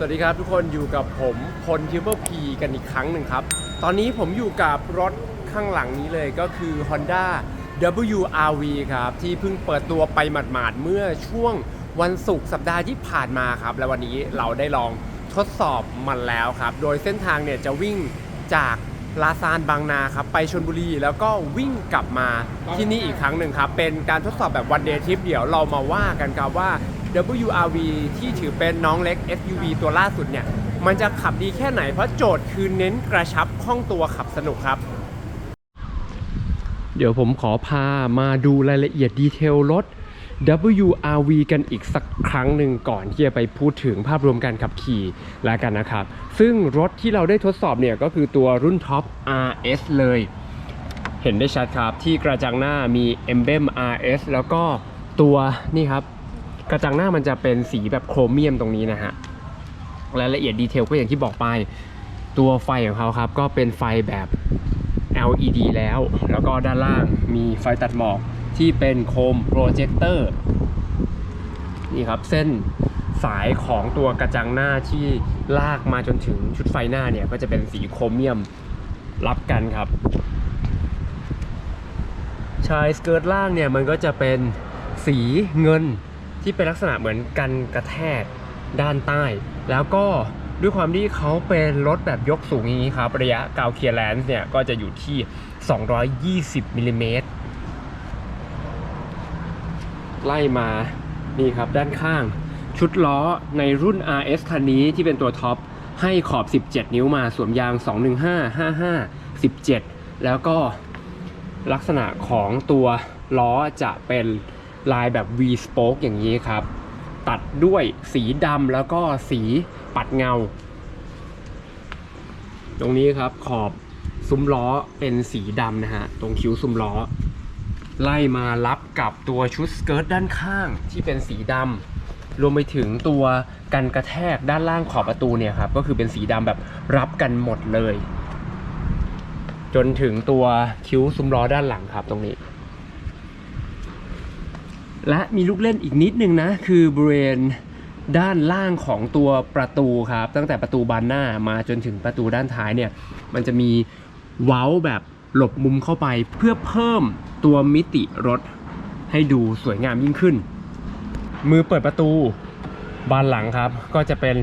สวัสดีครับทุกคนอยู่กับผมพลทิวเปอร์พีกันอีกครั้งหนึ่งครับ ตอนนี้ผมอยู่กับรถข้างหลังนี้เลยก็คือ Honda WRV ครับ ที่เพิ่งเปิดตัวไปหมาดๆเมื่อช่วงวันศุกร์สัปดาห์ที่ผ่านมาครับ และวันนี้เราได้ลองทดสอบมันแล้วครับ โดยเส้นทางเนี่ยจะวิ่งจากลาซานบางนาครับไปชนบุรีแล้วก็วิ่งกลับมาที่นี่อีกครั้งหนึ่งครับ เป็นการทดสอบแบบวันเดย์ทริปเดี๋ยวเรามาว่ากันครับว่า WRV ที่ถือเป็นน้องเล็ก SUV ตัวล่าสุดเนี่ย มันจะขับดีแค่ไหน เพราะโจทย์คือเน้นกระชับคล่องตัวขับสนุกครับ เดี๋ยวผมขอพามาดูรายละเอียดดีเทลรถ WRV กันอีกสักครั้งหนึ่งก่อนที่จะไปพูดถึงภาพรวมการขับขี่แล้วกันนะครับ ซึ่งรถที่เราได้ทดสอบเนี่ยก็คือตัวรุ่นท็อป RS เลย เห็นได้ชัดครับที่กระจังหน้ามี Emblem RS แล้วก็ตัวนี่ครับ กระจังหน้ามันจะเป็นสีแบบโครเมียมตรงนี้นะฮะรายละเอียดดีเทลก็อย่างที่บอกไป ตัวไฟของเขาครับ ก็เป็นไฟแบบ LED แล้ว แล้วก็ด้านล่างมีไฟตัดหมอกที่เป็นโคมโปรเจคเตอร์นี่ครับเส้นสายของตัวกระจังหน้าที่ลากมาจนถึงชุดไฟหน้าเนี่ย ก็จะเป็นสีโครเมียมรับกันครับชายสเกิร์ตล่างเนี่ยมันก็จะเป็นสีเงิน ที่เป็นลักษณะเหมือนกันกระแทกด้านใต้ แล้วก็ด้วยความที่เขาเป็นรถแบบยกสูงอย่างนี้ครับ ระยะกาวเคลียร์แลนซ์เนี่ย ก็จะอยู่ที่ 220มิลลิเมตรไล่มานี่ครับด้านข้าง ชุดล้อในรุ่น RS คันนี้ที่เป็นตัวท็อป ให้ขอบ 17 นิ้วมาสวมยาง 215 55 17 แล้วก็ลักษณะของตัวล้อจะเป็น ลายแบบ V spoke อย่างนี้ครับ ตัดด้วยสีดำแล้วก็สีปัดเงา ตรงนี้ครับขอบซุ้มล้อเป็นสีดำนะฮะ ตรงคิ้วซุ้มล้อ ไล่มารับกับตัวชุดสเกิร์ตด้านข้างที่เป็นสีดำรวมไปถึงตัวกันกระแทกด้านล่างขอบประตูเนี่ยครับ ก็คือเป็นสีดำแบบรับกันหมดเลย จนถึงตัวคิ้วซุ้มล้อด้านหลังครับตรงนี้ และมีลูกเล่นอีกนิดนึงนะ คือบริเวณด้านล่างของตัวประตูครับ ตั้งแต่ประตูบานหน้ามาจนถึงประตูด้านท้ายเนี่ย มันจะมีเว้าแบบหลบมุมเข้าไปเพื่อเพิ่มตัวมิติรถให้ดูสวยงามยิ่งขึ้น มือเปิดประตูบานหลังครับ ก็จะเป็น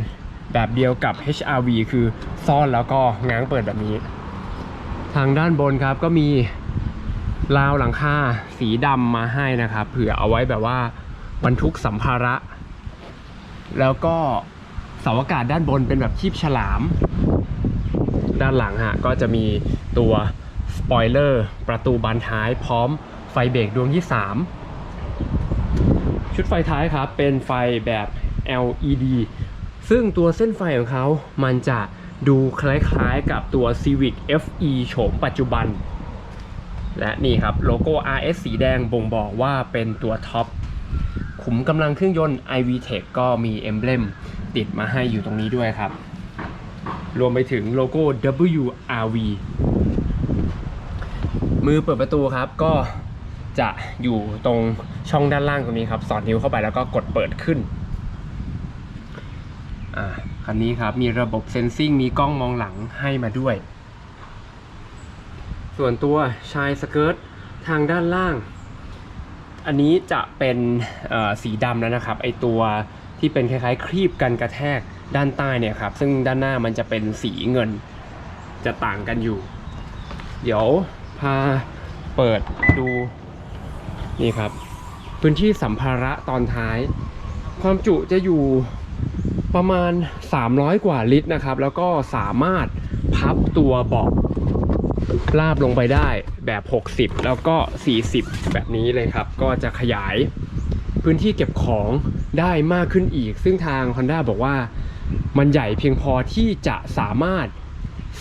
แบบเดียวกับ HRV คือซ่อนแล้วก็ง้างเปิดแบบนี้ ทางด้านบนครับก็มี ราวหลังคาสีดำมาให้นะครับเผื่อเอาไว้แบบว่าบรรทุกสัมภาระ แล้วก็เสาอากาศด้านบนเป็นแบบคีบฉลาม ด้านหลังฮะก็จะมีตัวสปอยเลอร์ประตูบานท้ายพร้อมไฟเบรกดวงที่ 3 ชุดไฟท้ายครับเป็นไฟแบบ LED ซึ่งตัวเส้นไฟของเขามันจะดูคล้ายๆกับตัว Civic FE โฉมปัจจุบัน และนี่ครับโลโก้ RS สีแดงบ่งบอกว่าเป็นตัวท็อปขุมกำลังเครื่องยนต์ iVTEC ก็มีเอมเบลมติดมาให้อยู่ตรงนี้ด้วยครับ รวมไปถึงโลโก้ WRV มือเปิดประตูครับก็จะอยู่ตรงช่องด้านล่างตรงนี้ครับ สอดนิ้วเข้าไปแล้วก็กดเปิดขึ้นอ่าคันนี้ครับมีระบบเซนซิงมีกล้องมองหลังให้มาด้วย ส่วนตัวชายสเกิร์ตทางด้านล่าง อันนี้จะเป็นสีดำแล้วนะครับไอตัวที่เป็นคล้ายๆ ครีบกันกระแทกด้านใต้เนี่ยครับ ซึ่งด้านหน้ามันจะเป็นสีเงินจะต่างกันอยู่ เดี๋ยวพาเปิดดูนี่ครับ พื้นที่สัมภาระตอนท้าย ความจุจะอยู่ประมาณ 300 กว่าลิตรนะครับ แล้วก็สามารถพับตัวเบาะ ลาบลงไปได้แบบ 60 แล้วก็ 40 แบบนี้เลยครับ ก็จะขยายพื้นที่เก็บของได้มากขึ้นอีก ซึ่งทาง Honda บอกว่ามันใหญ่เพียงพอที่จะสามารถ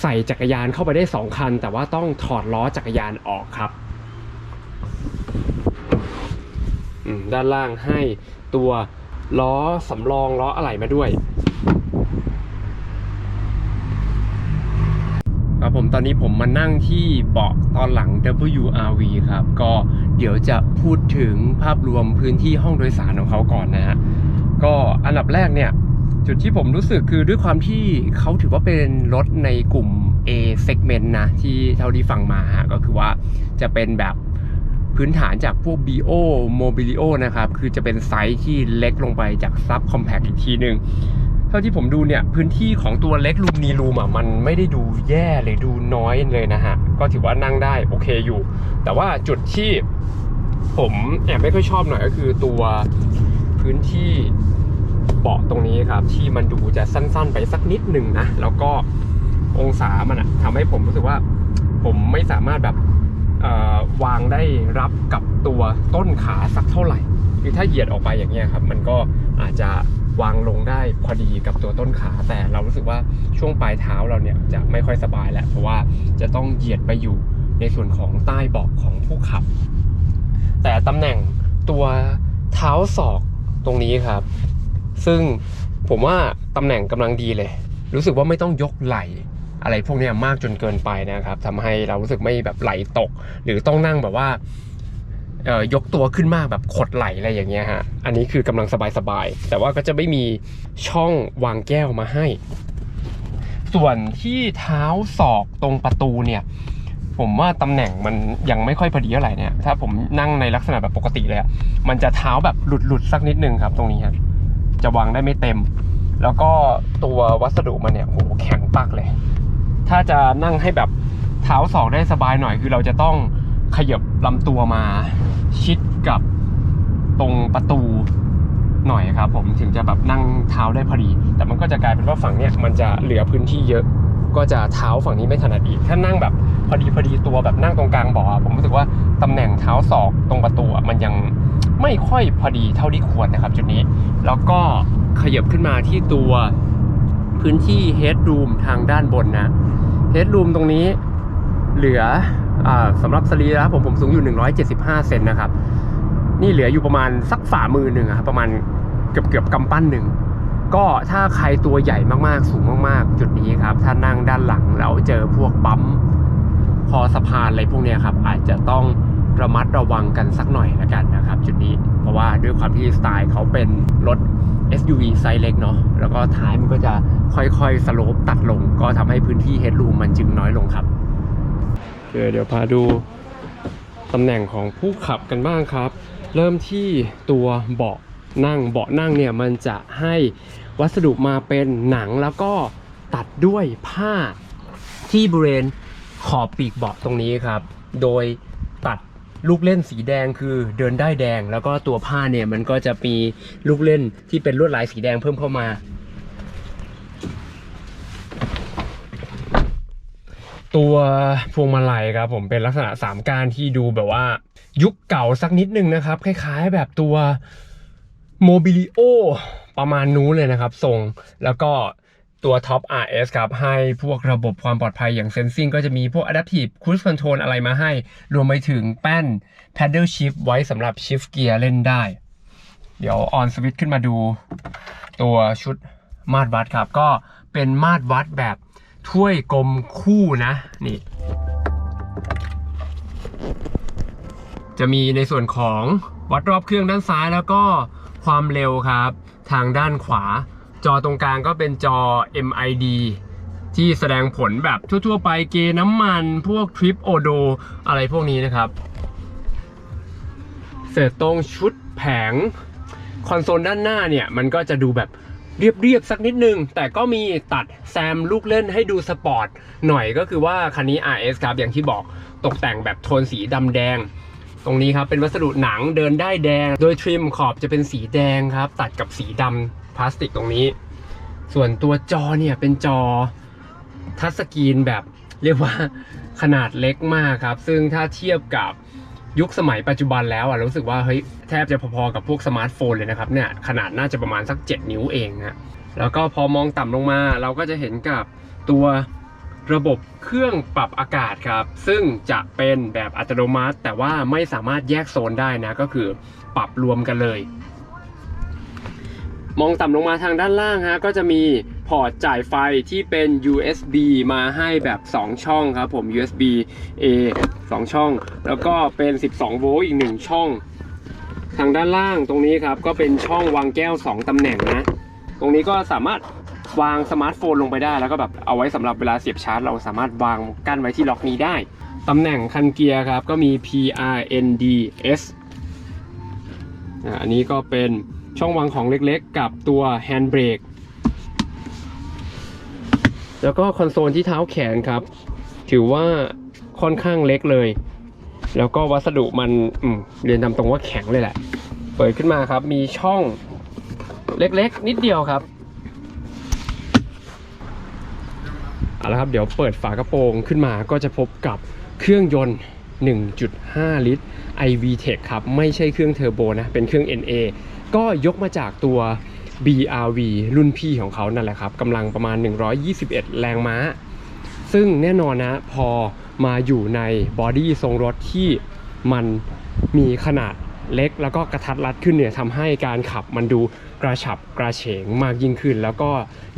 ใส่จักรยานเข้าไปได้ 2 คัน แต่ว่าต้องถอดล้อจักรยานออกครับ ด้านล่างให้ตัวล้อสำรองล้ออะไหล่มาด้วย ครับผมตอนนี้ผมมานั่งที่เบาะตอนหลัง WRV ครับ ก็เดี๋ยวจะพูดถึงภาพรวมพื้นที่ห้องโดยสารของเขาก่อนนะฮะก็อันดับแรกเนี่ย จุดที่ผมรู้สึกคือด้วยความที่เขาถือว่าเป็นรถในกลุ่ม A segment นะ ที่เท่าที่ฟังมาฮะก็คือว่าจะเป็นแบบพื้นฐานจากพวก BO Mobilio นะครับ คือจะเป็นไซส์ที่เล็กลงไปจาก Sub Compact อีกทีหนึ่ง ท่าที่ผมดูเนี่ยพื้นที่ของตัวเล็กรูมนีรูมอะมันไม่ได้ดูแย่หรือดูน้อยเลยนะฮะ ก็ถือว่านั่งได้โอเคอยู่ แต่ว่าจุดที่ผมแอบไม่ค่อยชอบหน่อยก็คือตัวพื้นที่เบาะตรงนี้ครับ ที่มันดูจะสั้น ๆ ไปสักนิดหนึ่งนะ แล้วก็องศามันอะทำให้ผมรู้สึกว่า ผมไม่สามารถแบบวางได้รับกับตัวต้นขาสักเท่าไหร่ คือถ้าเหยียดออกไปอย่างเงี้ยครับ มันก็อาจจะ วางลงได้พอดีกับตัวต้นขา แต่เรารู้สึกว่าช่วงปลายเท้าเราเนี่ยจะไม่ค่อยสบายแหละเพราะว่าจะต้องเหยียดไปอยู่ในส่วนของใต้เบาะของผู้ขับ แต่ตำแหน่งตัวเท้าศอกตรงนี้ครับ ซึ่งผมว่าตำแหน่งกำลังดีเลย รู้สึกว่าไม่ต้องยกไหลอะไรพวกนี้มากจนเกินไปนะครับทำให้เรารู้สึกไม่แบบไหลตก หรือต้องนั่งแบบว่า ยกตัวขึ้นมากแบบขดไหลอะไรอย่างเงี้ยฮะ อันนี้คือกำลังสบายๆ แต่ว่าก็จะไม่มีช่องวางแก้วมาให้ ส่วนที่เท้าศอกตรงประตูเนี่ย ผมว่าตำแหน่งมันยังไม่ค่อยพอดีเท่าไหร่เนี่ย ถ้าผมนั่งในลักษณะแบบปกติเลยมันจะเท้าแบบหลุดๆสักนิดนึงครับ ตรงนี้ฮะ จะวางได้ไม่เต็ม แล้วก็ตัววัสดุมันเนี่ยโหแข็งปักเลย ถ้าจะนั่งให้แบบเท้าสองได้สบายหน่อยคือเราจะต้องขยับลำตัวมา ชิดกับตรงประตูหน่อยครับผมถึงจะแบบนั่งเท้าได้พอดี แต่มันก็จะกลายเป็นว่าฝั่งเนี้ยมันจะเหลือพื้นที่เยอะ ก็จะเท้าฝั่งนี้ไม่ถนัดอีก ถ้านั่งแบบพอดีพอดีตัวแบบนั่งตรงกลางเบาะอผมรู้สึกว่าตำแหน่งเท้าศอกตรงประตูมันยังไม่ค่อยพอดีเท่าที่ควรนะครับจุดนี้ แล้วก็ขยับขึ้นมาที่ตัวพื้นที่ headroom ทางด้านบนนะ headroom ตรงนี้เหลือ สำหรับสรีระผมผมสูงอยู่ 175 เซนนะครับ นี่เหลืออยู่ประมาณสักฝ่ามือหนึ่งครับประมาณเกือบเกือบกำปั้นหนึ่งก็ถ้าใครตัวใหญ่มากๆ สูงมากๆ จุดนี้ครับ ถ้านั่งด้านหลังแล้วเจอพวกปั๊มคอสะพานอะไรพวกนี้ครับ อาจจะต้องระมัดระวังกันสักหน่อยละกันนะครับ จุดนี้เพราะว่าด้วยความที่สไตล์เขาเป็นรถ SUV ไซส์เล็กเนาะแล้วก็ท้ายมันก็จะค่อยๆสโลปตัดลง ก็ทำให้พื้นที่เฮดรูมมันจึงน้อยลงครับ เดี๋ยวเดี๋ยวพาดูตำแหน่งของผู้ขับกันบ้างครับ เริ่มที่ตัวเบาะนั่งเบาะนั่งเนี่ยมันจะให้วัสดุมาเป็นหนังแล้วก็ตัดด้วยผ้าที่บริเวณขอบปีกเบาะตรงนี้ครับ โดยตัดลูกเล่นสีแดงคือเดินได้แดง แล้วก็ตัวผ้าเนี่ยมันก็จะมีลูกเล่นที่เป็นลวดลายสีแดงเพิ่มเข้ามา ตัวพวงมาลัยครับผมเป็นลักษณะสามก้านที่ดูแบบว่า ยุคเก่าสักนิดนึงนะครับ คล้ายๆแบบตัวโมบิลิโอประมาณนู้นเลยนะครับทรงแล้วก็ตัวท็อป RS ครับ ให้พวกระบบความปลอดภัยอย่างเซนซิงก็จะมีพวก Adaptive Cruise Control อะไรมาให้ รวมไปถึงแป้น Paddle Shift ไว้สำหรับ Shift Gear เล่นได้ เดี๋ยวออนสวิตขึ้นมาดู ตัวชุดมาตรวัดครับ ก็เป็นมาตรวัดแบบ ถ้วยกลมคู่นะ นี่ จะมีในส่วนของวัดรอบเครื่องด้านซ้ายแล้วก็ความเร็วครับ ทางด้านขวา จอตรงกลางก็เป็นจอ MID ที่แสดงผลแบบทั่ว ๆ ไปเกน้ำมันพวกทริปโอโดอะไรพวกนี้นะครับ เสร็จตรงชุดแผง คอนโซลด้านหน้าเนี่ย มันก็จะดูแบบ เรียบๆสักนิดนึง แต่ก็มีตัดแซมลูกเล่นให้ดูสปอร์ตหน่อยก็คือว่าคันนี้ RS ครับอย่างที่บอกตกแต่งแบบโทนสีดำแดง ตรงนี้ครับเป็นวัสดุหนังเดินได้แดง โดยทริมขอบจะเป็นสีแดงครับ ตัดกับสีดำพลาสติกตรงนี้ ส่วนตัวจอเนี่ยเป็นจอทัชสกรีนแบบเรียกว่าขนาดเล็กมากครับ ซึ่งถ้าเทียบกับ ยุคสมัยปัจจุบันแล้วอะรู้สึกว่าเฮ้ยแทบจะพอๆกับพวกสมาร์ทโฟนเลยนะครับเนี่ยขนาดน่าจะประมาณสัก 7 นิ้วเองฮะแล้วก็พอมองต่ำลงมาเราก็จะเห็นกับตัวระบบเครื่องปรับอากาศครับ ซึ่งจะเป็นแบบอัตโนมัติ แต่ว่าไม่สามารถแยกโซนได้นะ ก็คือปรับรวมกันเลย มองต่ำลงมาทางด้านล่างฮะก็จะมี พอร์ตจ่ายไฟที่เป็น USB มาให้แบบ 2 ช่องครับผม USB A 2 ช่อง แล้วก็เป็น 12 โวลต์อีก 1 ช่อง ทางด้านล่างตรงนี้ครับ ก็เป็นช่องวางแก้ว 2 ตำแหน่งนะ ตรงนี้ก็สามารถวางสมาร์ทโฟนลงไปได้ แล้วก็แบบเอาไว้สำหรับเวลาเสียบชาร์จ เราสามารถวางกั้นไว้ที่ล็อกนี้ได้ตำแหน่งคันเกียร์ครับ ก็มี P R N D S อันนี้ก็เป็นช่องวางของเล็กๆ กับตัวแฮนด์เบรก แล้วก็คอนโซลที่เท้าแขนครับ ถือว่าค่อนข้างเล็กเลย แล้วก็วัสดุมันมเรียนตามตรงว่าแข็งเลยแหละ เปิดขึ้นมาครับ มีช่องเล็กๆ นิดเดียวครับเอาละครับ เดี๋ยวเปิดฝากระโปรงขึ้นมาก็จะพบกับเครื่องยนต์ 1.5 ลิตร iVTEC ครับ ไม่ใช่เครื่องเทอร์โบนะ เป็นเครื่อง NA ก็ยกมาจากตัว BRV รุ่นพี่ของเขานั่นแหละครับกำลังประมาณ 121 แรงม้า ซึ่งแน่นอนนะพอมาอยู่ในบอดี้ทรงรถที่มันมีขนาดเล็กแล้วก็กระทัดรัดขึ้นเนี่ยทำให้การขับมันดูกระฉับกระเฉงมากยิ่งขึ้น แล้วก็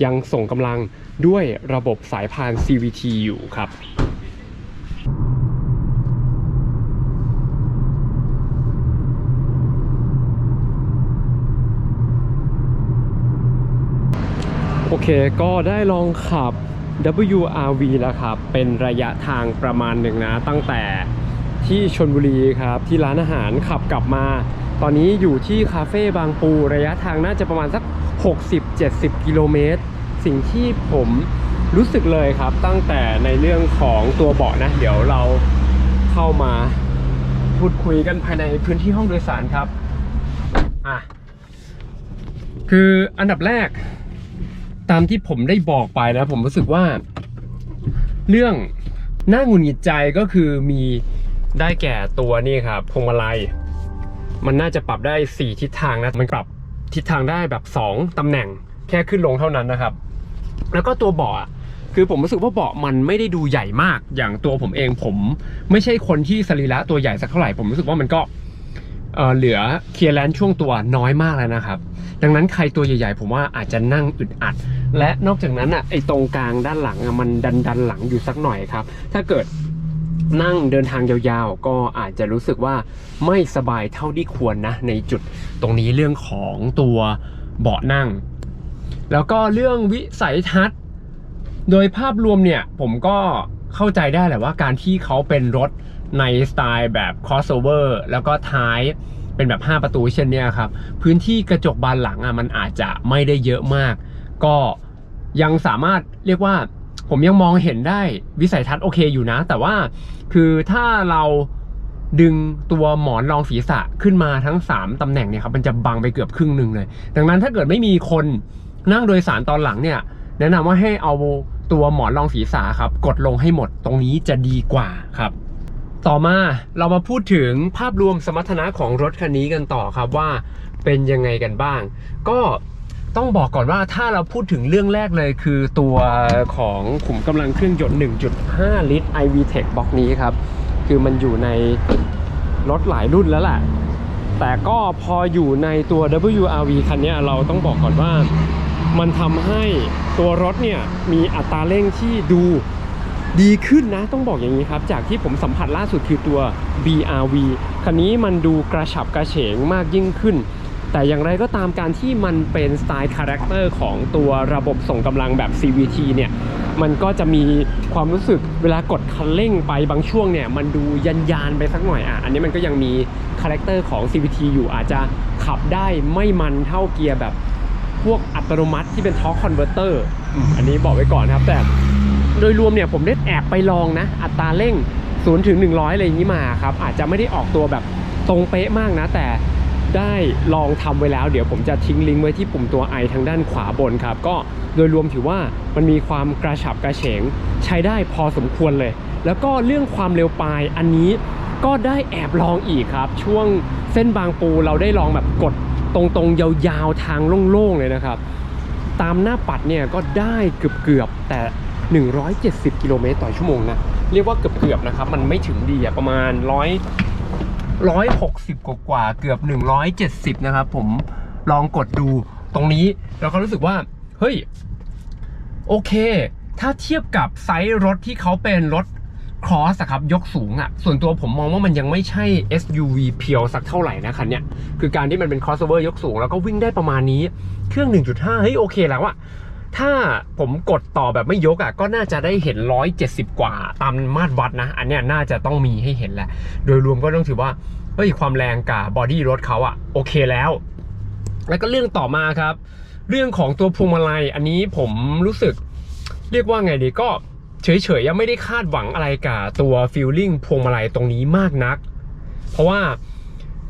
ยังส่งกำลังด้วยระบบสายพาน CVT อยู่ครับ โอเคก็ได้ลองขับ WRV แล้วครับ เป็นระยะทางประมาณหนึ่งนะ ตั้งแต่ที่ชนบุรีครับ ที่ร้านอาหารขับกลับมา ตอนนี้อยู่ที่คาเฟ่บางปู ระยะทางน่าจะประมาณสัก 60-70 กิโลเมตร สิ่งที่ผมรู้สึกเลยครับ ตั้งแต่ในเรื่องของตัวเบาะนะ เดี๋ยวเราเข้ามาพูดคุยกันภายในพื้นที่ห้องโดยสารครับอะคืออันดับแรก ตามที่ผมได้บอกไปนะ ผมรู้สึกว่า เรื่องน่าหงุดหงิดใจก็คือมีได้แก่ตัวนี่ครับพวงมาลัย มันน่าจะปรับได้ 4 ทิศทางนะ มันปรับทิศทางได้แบบ 2 ตำแหน่งแค่ขึ้นลงเท่านั้นนะครับ แล้วก็ตัวเบาะอะคือผมรู้สึกว่าเบาะมันไม่ได้ดูใหญ่มากอย่างตัวผมเองผม ไม่ใช่คนที่สรีระตัวใหญ่สักเท่าไหร่ผมรู้สึกว่ามันก็ เออเหลือเคลียร์แลนช่วงตัวน้อยมากแล้วนะครับ ดังนั้นใครตัวใหญ่ๆ ผมว่าอาจจะนั่งอึดอัด และนอกจากนั้นอะไอ้ตรงกลางด้านหลังอะมันดันดันหลังอยู่สักหน่อยครับ ถ้าเกิดนั่งเดินทางยาวๆ ก็อาจจะรู้สึกว่าไม่สบายเท่าที่ควรนะ ในจุดตรงนี้เรื่องของตัวเบาะนั่ง แล้วก็เรื่องวิสัยทัศน์ โดยภาพรวมเนี่ยผมก็เข้าใจได้แหละว่าการที่เขาเป็นรถ ในสไตล์แบบ crossover แล้วก็ท้ายเป็นแบบ 5 ประตูเช่นนี้ครับ พื้นที่กระจกบานหลังอะมันอาจจะไม่ได้เยอะมาก ก็ยังสามารถเรียกว่าผมยังมองเห็นได้วิสัยทัศน์โอเคอยู่นะ แต่ว่าคือถ้าเราดึงตัวหมอนรองศีรษะขึ้นมาทั้ง 3ตำแหน่งเนี่ยครับมันจะบังไปเกือบครึ่งหนึ่งเลย ดังนั้นถ้าเกิดไม่มีคนนั่งโดยสารตอนหลังเนี่ย แนะนำว่าให้เอาตัวหมอนรองศีรษะครับ กดลงให้หมดตรงนี้จะดีกว่าครับ ต่อมาเรามาพูดถึงภาพรวมสมรรถนะของรถคันนี้กันต่อครับว่าเป็นยังไงกันบ้าง ก็ต้องบอกก่อนว่าถ้าเราพูดถึงเรื่องแรกเลยคือตัวของขุมกำลังเครื่องยนต์ 1.5 ลิตร iVTEC บล็อกนี้ครับ คือมันอยู่ในรถหลายรุ่นแล้วแหละแต่ก็พออยู่ในตัว WRV คันนี้เราต้องบอกก่อนว่า มันทำให้ตัวรถเนี่ยมีอัตราเร่งที่ดู ดีขึ้นนะต้องบอกอย่างนี้ครับ จากที่ผมสัมผัสล่าสุดคือตัว BRV คันนี้มันดูกระฉับกระเฉงมากยิ่งขึ้น แต่อย่างไรก็ตามการที่มันเป็นสไตล์คาแรคเตอร์ของตัวระบบส่งกำลังแบบ CVT เนี่ยมันก็จะมีความรู้สึกเวลากดคันเร่งไปบางช่วงเนี่ย มันดูยันยานไปสักหน่อยอะอันนี้มันก็ยังมีคาแรคเตอร์ของ CVT อยู่อาจจะขับได้ไม่มันเท่าเกียร์แบบพวกอัตโนมัติที่เป็นทอร์คคอนเวอร์เตอร์อันนี้บอกไว้ก่อนนะครับแต่ โดยรวมเนี่ยผมได้แอบไปลองนะ อัตราเร่ง0ถึง100 อะไรอย่างนี้มาครับ อาจจะไม่ได้ออกตัวแบบตรงเป๊ะมากนะ แต่ได้ลองทำไว้แล้ว เดี๋ยวผมจะทิ้งลิงก์ไว้ที่ปุ่มตัว i ทางด้านขวาบนครับ ก็โดยรวมถือว่ามันมีความกระฉับกระเฉง ใช้ได้พอสมควรเลย แล้วก็เรื่องความเร็วปลายอันนี้ก็ได้แอบลองอีกครับ ช่วงเส้นบางปูเราได้ลองแบบกดตรงๆ ยาวๆ ทางโล่งๆ เลยนะครับ ตามหน้าปัดเนี่ยก็ได้เกือบๆแต่ 170 กิโลเมตรต่อชั่วโมงนะ เรียกว่าเกือบๆนะครับ มันไม่ถึงดีอะประมาณ100 160กว่าเกือบ 170 นะครับ ผมลองกดดูตรงนี้ แล้วก็รู้สึกว่า เฮ้ย โอเค ถ้าเทียบกับไซส์รถที่เขาเป็นรถ cross อะครับยกสูงอะส่วนตัวผมมองว่ามันยังไม่ใช่ SUV เพียวสักเท่าไหร่นะคันเนี้ยคือการที่มันเป็น crossover ยกสูง แล้วก็วิ่งได้ประมาณนี้ เครื่อง 1.5 เฮ้ยโอเคแล้วอะ ถ้าผมกดต่อแบบไม่ยกอะก็น่าจะได้เห็น 170 กว่าตามมาตรวัดนะ อันเนี้ยน่าจะต้องมีให้เห็นแหละ โดยรวมก็ต้องถือว่าเฮ้ยความแรงกับบอดี้รถเขาอะโอเคแล้ว แล้วก็เรื่องต่อมาครับ เรื่องของตัวพวงมาลัยอันนี้ผมรู้สึกเรียกว่าไงดีก็เฉยๆยังไม่ได้คาดหวังอะไรกับตัวฟิลลิ่งพวงมาลัยตรงนี้มากนัก เพราะว่า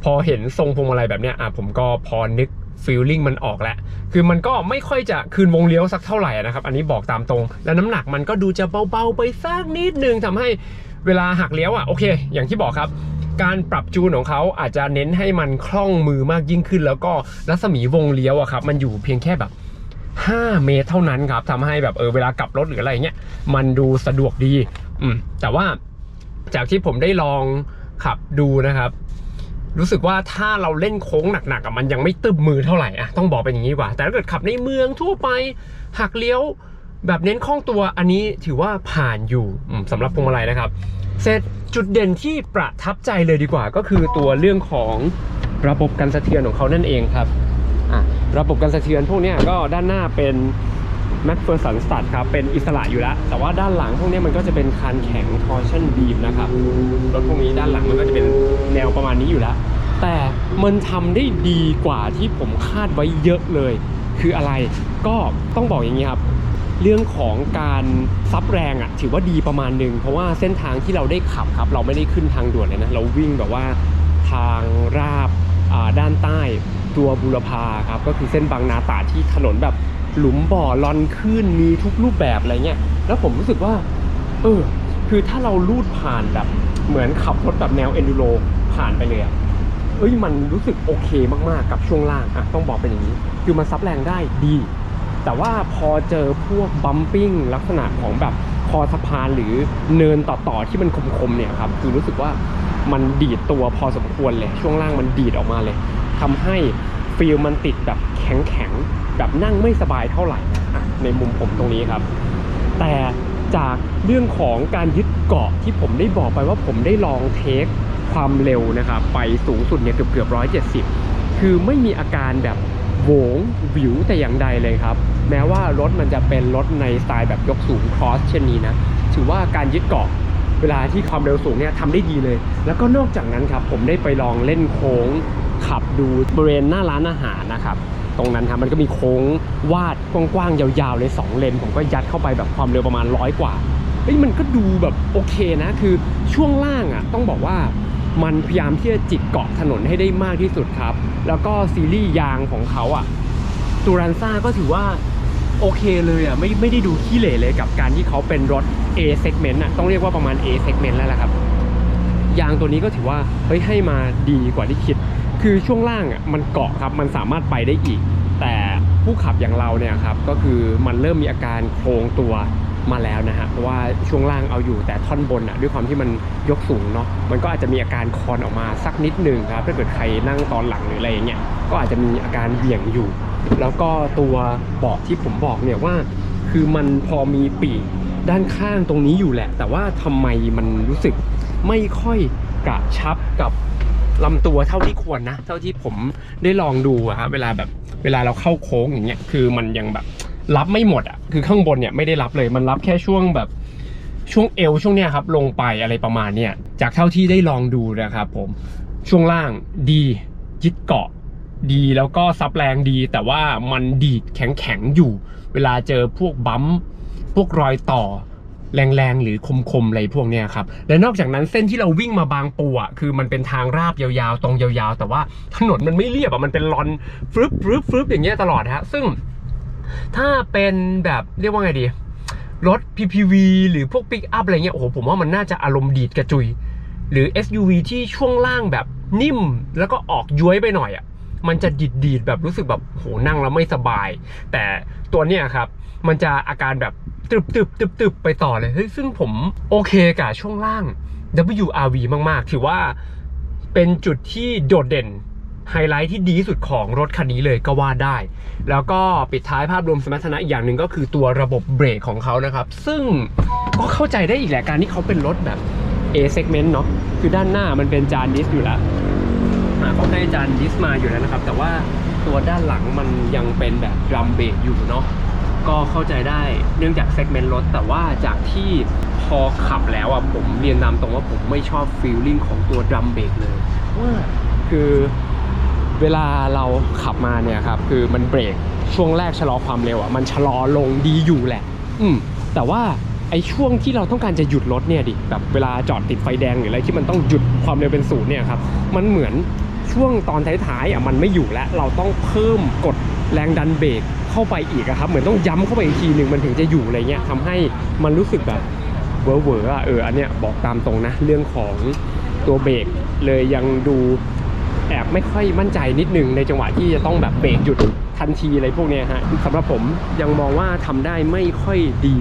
พอเห็นทรงพวงมาลัยแบบเนี้ยอะผมก็พอนึก ฟีลลิ่งมันออกแล้วคือมันก็ไม่ค่อยจะคืนวงเลี้ยวสักเท่าไหร่นะครับ อันนี้บอกตามตรง แล้วน้ำหนักมันก็ดูจะเบาๆไปสักนิดนึงทำให้เวลาหักเลี้ยวอะโอเค อย่างที่บอกครับ การปรับจูนของเขาอาจจะเน้นให้มันคล่องมือมากยิ่งขึ้น แล้วก็รัศมีวงเลี้ยวอะครับมันอยู่เพียงแค่แบบ5 เมตรเท่านั้นครับทำให้แบบเออเวลากลับรถหรืออะไรเงี้ยมันดูสะดวกดี อืมแต่ว่าจากที่ผมได้ลองขับดูนะครับ รู้สึกว่าถ้าเราเล่นโค้งหนักๆอะมันยังไม่ตึบมือเท่าไหร่อะต้องบอกเป็นอย่างนี้กว่า แต่ถ้าเกิดขับในเมืองทั่วไปหักเลี้ยวแบบเน้นคล่องตัวอันนี้ถือว่าผ่านอยู่อืมสำหรับพวงมาลัยนะครับ เสร็จจุดเด่นที่ประทับใจเลยดีกว่า ก็คือตัวเรื่องของระบบกันสะเทือนของเขานั่นเองครับระบบกันสะเทือนพวกนี้ก็ด้านหน้าเป็น m a c p h e r s o n Stud ครับ เป็นอิสระอยู่แล้ว แต่ว่าด้านหลังพวกนี้มันก็จะเป็นคันแข็ง torsion beam นะครับ รถพวกนี้ด้านหลังมันก็จะเป็นแนวประมาณนี้อยู่แล้ว แต่มันทำได้ดีกว่าที่ผมคาดไว้เยอะเลย คืออะไรก็ต้องบอกอย่างนี้ครับ เรื่องของการซับแรงอะ่ะถือว่าดีประมาณหนึ่งเพราะว่าเส้นทางที่เราได้ขับครับ เราไม่ได้ขึ้นทางด่วนเลยนะเราวิ่งแบบว่าทางราบด้านใต้ตัวบุรพาครับก็คือเส้นบางนาตราที่ถนนแบบ หลุมบ่อลอนขึ้นมีทุกรูปแบบอะไรเงี้ยแล้วผมรู้สึกว่า เออ คือถ้าเราลูดผ่านแบบเหมือนขับรถแบบแนวเอนดูโรผ่านไปเลยอะเอ้ยมันรู้สึกโอเคมากๆกับช่วงล่างอะต้องบอกเป็นอย่างนี้ คือมันซับแรงได้ดี แต่ว่าพอเจอพวกบัมปิ้งลักษณะของแบบคอสะพานหรือเนินต่อๆที่มันคมๆเนี่ยครับคือรู้สึกว่ามันดีดตัวพอสมควรเลย ช่วงล่างมันดีดออกมาเลยทำให้ฟีลมันติดแบบ แข็งๆแบบนั่งไม่สบายเท่าไหร่อะในมุมผมตรงนี้ครับ แต่จากเรื่องของการยึดเกาะที่ผมได้บอกไปว่าผมได้ลองเทคความเร็วนะครับไปสูงสุดเนี่ยเกือบเกือบร้อยเจ็ดสิบคือไม่มีอาการแบบโหวงวิวแต่อย่างใดเลยครับ แม้ว่ารถมันจะเป็นรถในสไตล์แบบยกสูงครอสเช่นนี้นะถือว่าการยึดเกาะเวลาที่ความเร็วสูงเนี่ยทำได้ดีเลย แล้วก็นอกจากนั้นครับผมได้ไปลองเล่นโค้งขับดูบริเวณหน้าร้านอาหารนะครับ ตรงนั้นครับมันก็มีโค้งวาดกว้างๆยาวๆเลยสองเลนผมก็ยัดเข้าไปแบบความเร็วประมาณร้อยกว่าเฮ้ยมันก็ดูแบบโอเคนะคือช่วงล่างอะต้องบอกว่ามันพยายามที่จะจิกเกาะถนนให้ได้มากที่สุดครับ แล้วก็ซีรีส์ยางของเขาอะตูรันซ่าก็ถือว่าโอเคเลยอะไม่ไม่ได้ดูขี้เหร่เลยกับการที่เขาเป็นรถ A segment อะต้องเรียกว่าประมาณ A segment แล้วแหละครับ ยางตัวนี้ก็ถือว่าเฮ้ยให้มาดีกว่าที่คิด คือช่วงล่างอะมันเกาะครับมันสามารถไปได้อีก แต่ผู้ขับอย่างเราเนี่ยครับก็คือมันเริ่มมีอาการโครงตัวมาแล้วนะฮะเพราะว่าช่วงล่างเอาอยู่แต่ท่อนบนอะด้วยความที่มันยกสูงเนาะมันก็อาจจะมีอาการคอนออกมาสักนิดหนึ่งครับถ้าเกิดใครนั่งตอนหลังหรืออะไรอย่างเงี้ยก็อาจจะมีอาการเบี่ยงอยู่ แล้วก็ตัวเบาะที่ผมบอกเนี่ยว่า คือมันพอมีปีกด้านข้างตรงนี้อยู่แหละ แต่ว่าทำไมมันรู้สึกไม่ค่อยกระชับกับ ลำตัวเท่าที่ควรนะ เท่าที่ผมได้ลองดูอะครับเวลาแบบเวลาเราเข้าโค้งอย่างเงี้ยคือมันยังแบบรับไม่หมดอะคือข้างบนเนี่ยไม่ได้รับเลยมันรับแค่ช่วงแบบช่วงเอวช่วงเนี้ยครับลงไปอะไรประมาณเนี้ยจากเท่าที่ได้ลองดูนะครับผมช่วงล่างดียึดเกาะดีแล้วก็ซับแรงดี แต่ว่ามันดีดแข็งๆอยู่ เวลาเจอพวกบัมพวกรอยต่อ แรงๆ หรือคมๆ อะไรพวกเนี้ยครับ และนอกจากนั้นเส้นที่เราวิ่งมาบางปูอะคือมันเป็นทางราบยาวๆ ตรงยาวๆ แต่ว่าถนนมันไม่เรียบอะมันเป็นลอนฟรึบฟรึบฟรึบอย่างเงี้ยตลอดฮะ ซึ่งถ้าเป็นแบบเรียกว่าไงดี รถ PPV หรือพวกปิกอัพอะไรเงี้ยโอ้โหผมว่ามันน่าจะอารมณ์ดีดกระจุย หรือ SUV ที่ช่วงล่างแบบนิ่มแล้วก็ออกย้วยไปหน่อยอะมันจะดีดดีดแบบรู้สึกแบบโหนั่งแล้วไม่สบาย แต่ตัวเนี้ยครับ มันจะอาการแบบตึบตึบตึบตึบไปต่อเลยเฮ้ยซึ่งผมโอเคกับช่วงล่าง WRV มาก ๆ ถือว่าเป็นจุดที่โดดเด่นไฮไลท์ที่ดีสุดของรถคันนี้เลยก็ว่าได้ แล้วก็ปิดท้ายภาพรวมสมรรถนะอีกอย่างหนึ่งก็คือตัวระบบเบรกของเขานะครับ ซึ่งก็เข้าใจได้อีกแหละการที่เขาเป็นรถแบบ A segment เนาะคือด้านหน้ามันเป็นจานดิสอยู่แล้วเขาให้จานดิสมาอยู่แล้วนะครับ แต่ว่าตัวด้านหลังมันยังเป็นแบบดรัมเบรกอยู่เนาะ ก็เข้าใจได้เนื่องจากเซกเมนต์รถ แต่ว่าจากที่พอขับแล้วอะผมเรียนตามตรงว่าผมไม่ชอบฟีลลิ่งของตัวดรัมเบรกเลยว่าคือเวลาเราขับมาเนี่ยครับคือมันเบรกช่วงแรกชะลอความเร็วอะมันชะลอลงดีอยู่แหละ อืมแต่ว่าไอ้ช่วงที่เราต้องการจะหยุดรถเนี่ยดิแบบเวลาจอดติดไฟแดงหรืออะไรที่มันต้องหยุดความเร็วเป็นศูนย์เนี่ยครับมันเหมือนช่วงตอนท้ายๆอะมันไม่อยู่แล้วเราต้องเพิ่มกดแรงดันเบรก เข้าไปอีกอะครับ เหมือนต้องย้ำเข้าไปอีกทีหนึ่งมันถึงจะอยู่อะไรเงี้ยทำให้มันรู้สึกแบบเวอร์เวอร์อะเอออันเนี้ยบอกตามตรงนะ เรื่องของตัวเบรกเลยยังดูแอบไม่ค่อยมั่นใจนิดนึงในจังหวะที่จะต้องแบบเบรกหยุดทันทีอะไรพวกเนี้ยฮะสำหรับผมยังมองว่าทำได้ไม่ค่อยดี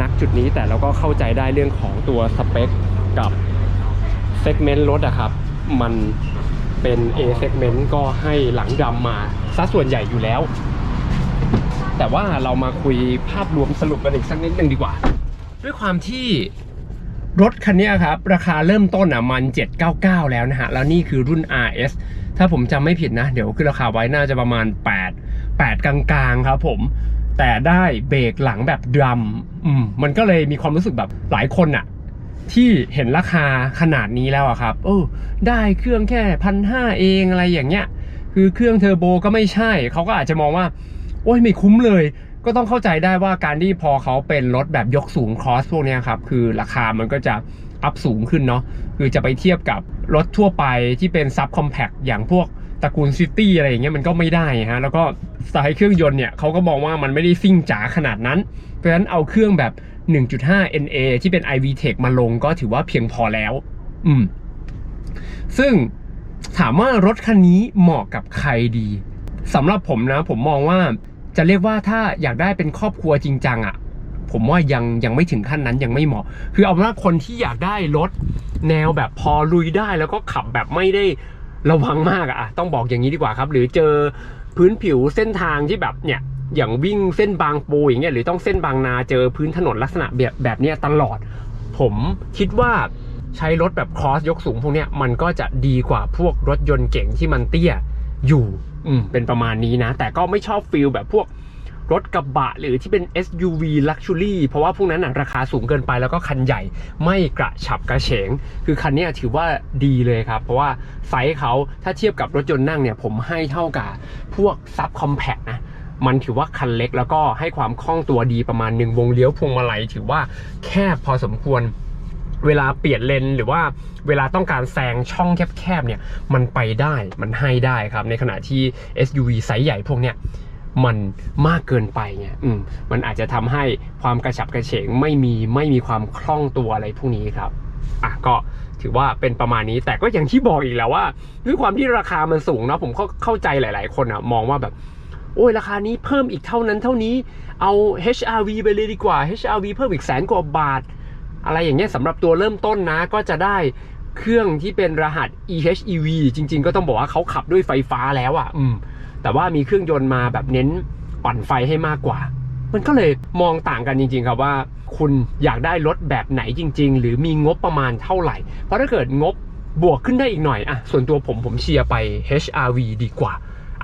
นักจุดนี้ แต่เราก็เข้าใจได้เรื่องของตัวสเปคกับเซกเมนต์รถอะครับ มันเป็น A segment ก็ให้หลังดำมาซะส่วนใหญ่อยู่แล้ว แต่ว่าเรามาคุยภาพรวมสรุปกันอีกสักนิดหนึ่งดีกว่า ด้วยความที่รถคันนี้ครับ ราคาเริ่มต้นอะมัน 799 แล้วนะฮะ แล้วนี่คือรุ่น RS ถ้าผมจำไม่ผิดนะ เดี๋ยวขึ้นราคาไว้น่าจะประมาณ 8 8 กลางๆ ครับผมแต่ได้เบรกหลังแบบดรัมอืมมันก็เลยมีความรู้สึกแบบหลายคนอะที่เห็นราคาขนาดนี้แล้วอะครับเออได้เครื่องแค่พันห้าเองอะไรอย่างเงี้ย คือเครื่องเทอร์โบก็ไม่ใช่ เขาก็อาจจะมองว่า โอ้ยไม่คุ้มเลย ก็ต้องเข้าใจได้ว่าการที่พอเขาเป็นรถแบบยกสูงครอสพวกนี้ครับคือราคามันก็จะอัพสูงขึ้นเนาะคือจะไปเทียบกับรถทั่วไปที่เป็นซับคอมแพคอย่างพวกตระกูลซิตี้อะไรอย่างเงี้ยมันก็ไม่ได้ฮะแล้วก็สไตล์เครื่องยนต์เนี่ยเขาก็มองว่ามันไม่ได้ซิ่งจ๋าขนาดนั้น เพราะฉะนั้นเอาเครื่องแบบ 1.5 NA ที่เป็น iV Tech มาลงก็ถือว่าเพียงพอแล้ว อืม ซึ่งถามว่ารถคันนี้เหมาะกับใครดีสำหรับผมนะ ผมมองว่า จะเรียกว่าถ้าอยากได้เป็นครอบครัวจริงจังอะ่ะผมว่ายังยังไม่ถึงขั้นนั้นยังไม่เหมาะ คือเอาว่าคนที่อยากได้รถแนวแบบพอลุยได้แล้วก็ขับแบบไม่ได้ระวังมากอะอะต้องบอกอย่างนี้ดีกว่าครับ หรือเจอพื้นผิวเส้นทางที่แบบเนี่ยอย่างวิ่งเส้นบางปูอย่างเงี้ยหรือต้องเส้นบางนาเจอพื้นถนนลักษณะแบบแบบเนี้ยตลอด ผมคิดว่าใช้รถแบบครอสยกสูงพวกเนี้ยมันก็จะดีกว่าพวกรถยนต์เก่งที่มันเตี้ย อยู่อืมเป็นประมาณนี้นะ แต่ก็ไม่ชอบฟิลแบบพวกรถกระบะหรือที่เป็น SUV Luxury เพราะว่าพวกนั้นนะราคาสูงเกินไปแล้วก็คันใหญ่ไม่กระฉับกระเฉง คือคันเนี้ยถือว่าดีเลยครับ เพราะว่าไซส์เขาถ้าเทียบกับรถยนต์นั่งเนี่ยผมให้เท่ากับพวกซับคอมแพคนะ มันถือว่าคันเล็กแล้วก็ให้ความคล่องตัวดีประมาณหนึ่งวงเลี้ยวพวงมาลัยถือว่าแคบพอสมควร เวลาเปลี่ยนเลนหรือว่าเวลาต้องการแซงช่องแคบๆเนี่ยมันไปได้มันให้ได้ครับ ในขณะที่ SUV ไซส์ใหญ่พวกเนี้ยมันมากเกินไปไงอืมมันอาจจะทำให้ความกระฉับกระเฉงไม่มีไม่มีความคล่องตัวอะไรพวกนี้ครับอะก็ถือว่าเป็นประมาณนี้แต่ก็อย่างที่บอกอีกแล้วว่า ด้วยความที่ราคามันสูงนะผมเข้าเข้าใจหลาย ๆ คนอะมองว่าแบบ โอ้ยราคานี้เพิ่มอีกเท่านั้นเท่านี้เอา HRV ไปเลยดีกว่า HRV เพิ่มอีกแสนกว่าบาท อะไรอย่างเงี้ยสำหรับตัวเริ่มต้นนะก็จะได้เครื่องที่เป็นรหัส EHEV จริง ๆ ก็ต้องบอกว่าเขาขับด้วยไฟฟ้าแล้วอะ่ะอืมแต่ว่ามีเครื่องยนต์มาแบบเน้นปั่นไฟให้มากกว่า มันก็เลยมองต่างกันจริง ๆ ครับว่า คุณอยากได้รถแบบไหนจริง ๆ หรือมีงบประมาณเท่าไหร่ เพราะถ้าเกิดงบบวกขึ้นได้อีกหน่อยอะส่วนตัวผมผมเชียร์ไป HRV ดีกว่า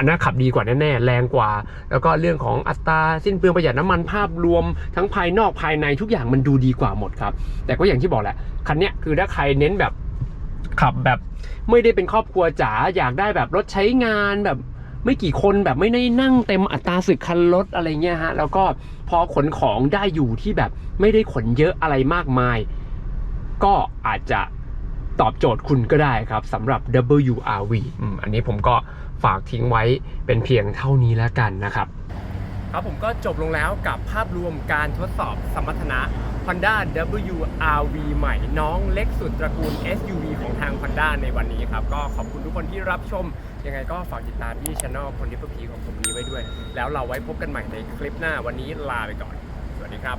อันนั้นขับดีกว่าแน่ๆแรงกว่า แล้วก็เรื่องของอัตราสิ้นเปลืองประหยัดน้ำมันภาพรวมทั้งภายนอกภายในทุกอย่างมันดูดีกว่าหมดครับ แต่ก็อย่างที่บอกแหละคันนี้คือถ้าใครเน้นแบบขับแบบไม่ได้เป็นครอบครัวจ๋าอยากได้แบบรถใช้งานแบบไม่กี่คนแบบไม่ได้นั่งเต็มอัตราสึกคันรถอะไรเงี้ยฮะแล้วก็พอขนของได้อยู่ที่แบบไม่ได้ขนเยอะอะไรมากมาย ก็อาจจะตอบโจทย์คุณก็ได้ครับสำหรับ WRV อันนี้ผมก็ ฝากทิ้งไว้เป็นเพียงเท่านี้แล้วกันนะครับ ครับผมก็จบลงแล้วกับภาพรวมการทดสอบสมรรถนะ Honda WRV ใหม่ น้องเล็กสุดตระกูล SUV ของทาง Honda ในวันนี้ครับ ก็ขอบคุณทุกคนที่รับชม ยังไงก็ฝากติดตามที่ช anel คนที่เพื่อพีของผมนี้ไว้ด้วย แล้วเราไว้พบกันใหม่ในคลิปหน้าวันนี้ลาไปก่อน สวัสดีครับ